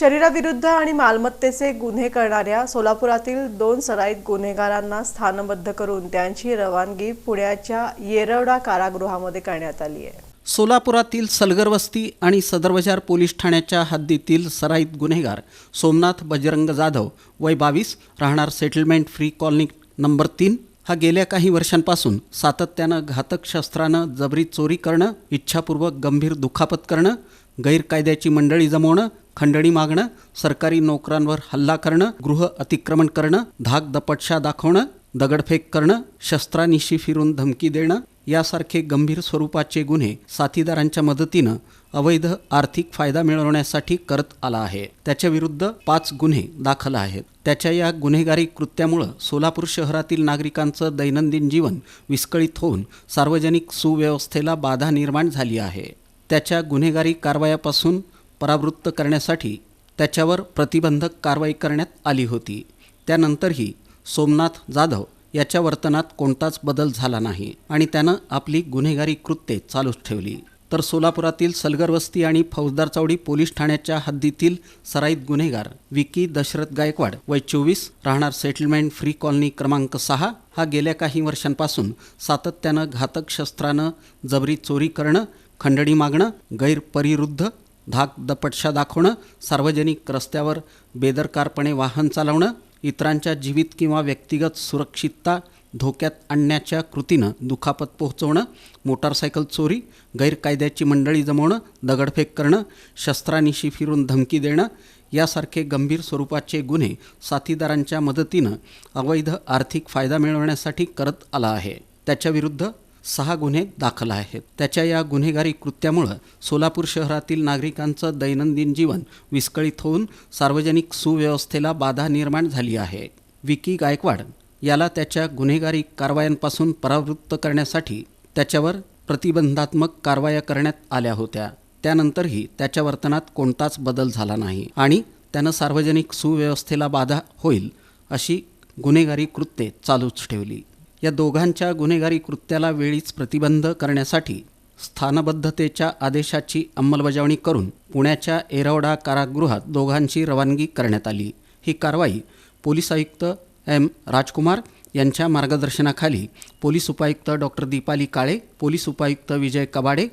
शरीराविरुद्ध आणि मालमत्तेचे गुन्हे करणाऱ्या सोलापुरातील दोन सराईत गुन्हेगारांना स्थानबद्ध करून त्यांची रवानगी पुण्याच्या येरवडा कारागृहामध्ये करण्यात आली आहे. सोलापुरातील सलगर वस्ती आणि सदरबजार पोलीस ठाण्याच्या हद्दीतील सराईत गुन्हेगार सोमनाथ बजरंग जाधव वय बावीस राहणार सेटलमेंट फ्री कॉलनी नंबर तीन. हा गेल्या काही वर्षांपासून सातत्यानं घातक शस्त्रानं जबरी चोरी करणं इच्छापूर्वक गंभीर दुखापत करणं गैरकायद्याची मंडळी जमवणं खंडणी मागणं सरकारी नोकरांवर हल्ला करणं गृह अतिक्रमण करणं धाक दपटशा दाखवणं दगडफेक करणं शस्त्रानिशी फिरून धमकी देणं यासारखे गंभीर स्वरूपाचे गुन्हे साथीदारांच्या मदतीनं अवैध आर्थिक फायदा मिळवण्यासाठी करत आला आहे. त्याच्या विरुद्ध पाच गुन्हे दाखल आहेत. त्याच्या या गुन्हेगारी कृत्यामुळं सोलापूर शहरातील नागरिकांचं दैनंदिन जीवन विस्कळीत होऊन सार्वजनिक सुव्यवस्थेला बाधा निर्माण झाली आहे. त्याच्या गुन्हेगारी कारवायापासून परावृत्त करण्यासाठी त्याच्यावर प्रतिबंधक कारवाई करण्यात आली होती. त्यानंतरही सोमनाथ जाधव याच्या वर्तनात कोणताच बदल झाला नाही आणि त्यानं आपली गुन्हेगारी कृत्ये चालूच ठेवली. तर सोलापुरातील सलगरवस्ती आणि फौजदार चौडी पोलीस ठाण्याच्या हद्दीतील सराईत गुन्हेगार विकी दशरथ गायकवाड वय चोवीस राहणार सेटलमेंट फ्री कॉलनी क्रमांक सहा हा गेल्या काही वर्षांपासून सातत्यानं घातक शस्त्रानं जबरी चोरी करणं खंडणी मागणं गैरपरिरुद्ध धाक दपटशा दाखवणं सार्वजनिक रस्त्यावर बेदरकारपणे वाहन चालवणं इतरांच्या जीवित किंवा व्यक्तिगत सुरक्षितता धोक्यात आणण्याच्या कृतीनं दुखापत पोहोचवणं मोटारसायकल चोरी गैरकायद्याची मंडळी जमवणं दगडफेक करणं शस्त्रानिशी फिरून धमकी देणं यासारखे गंभीर स्वरूपाचे गुन्हे साथीदारांच्या मदतीनं अवैध आर्थिक फायदा मिळवण्यासाठी करत आला आहे. त्याच्याविरुद्ध सहा गुन्हे दाखल आहेत. त्याच्या या गुन्हेगारी कृत्यामुळं सोलापूर शहरातील नागरिकांचं दैनंदिन जीवन विस्कळीत होऊन सार्वजनिक सुव्यवस्थेला बाधा निर्माण झाली आहे. विकी गायकवाड याला त्याच्या गुन्हेगारी कारवायांपासून परावृत्त करण्यासाठी त्याच्यावर प्रतिबंधात्मक कारवाया करण्यात आल्या होत्या. त्यानंतरही त्याच्या वर्तनात कोणताच बदल झाला नाही आणि त्यानं सार्वजनिक सुव्यवस्थेला बाधा होईल अशी गुन्हेगारी कृत्ये चालूच ठेवली. या दोघांच्या गुन्हेगारी कृत्याला वेळीच प्रतिबंध करण्यासाठी स्थानबद्धतेच्या आदेशाची अंमलबजावणी करून पुण्याच्या एरवडा कारागृहात दोघांची रवानगी करण्यात आली. ही कारवाई पोलीस आयुक्त एम. राजकुमार यांच्या मार्गदर्शनाखाली पोलीस उपायुक्त डॉक्टर दीपाली काळे पोलीस उपायुक्त विजय कबाडे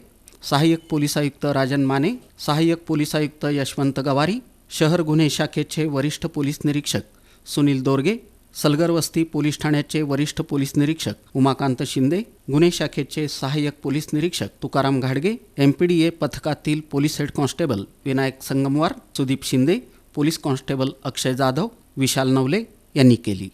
सहाय्यक पोलीस आयुक्त राजन माने सहाय्यक पोलीस आयुक्त यशवंत गवारी शहर गुन्हे शाखेचे वरिष्ठ पोलीस निरीक्षक सुनील दोरगे सलगर वस्ती पोलीस ठाण्याचे वरिष्ठ पोलीस निरीक्षक उमाकांत शिंदे गुन्हे शाखेचे सहाय्यक पोलीस निरीक्षक तुकाराम घाडगे एमपीडीए पथकातील police head constable Vinayak Sangamwar Sudeep Shinde police constable Akshay Jadhav Vishal Navale यांनी केली.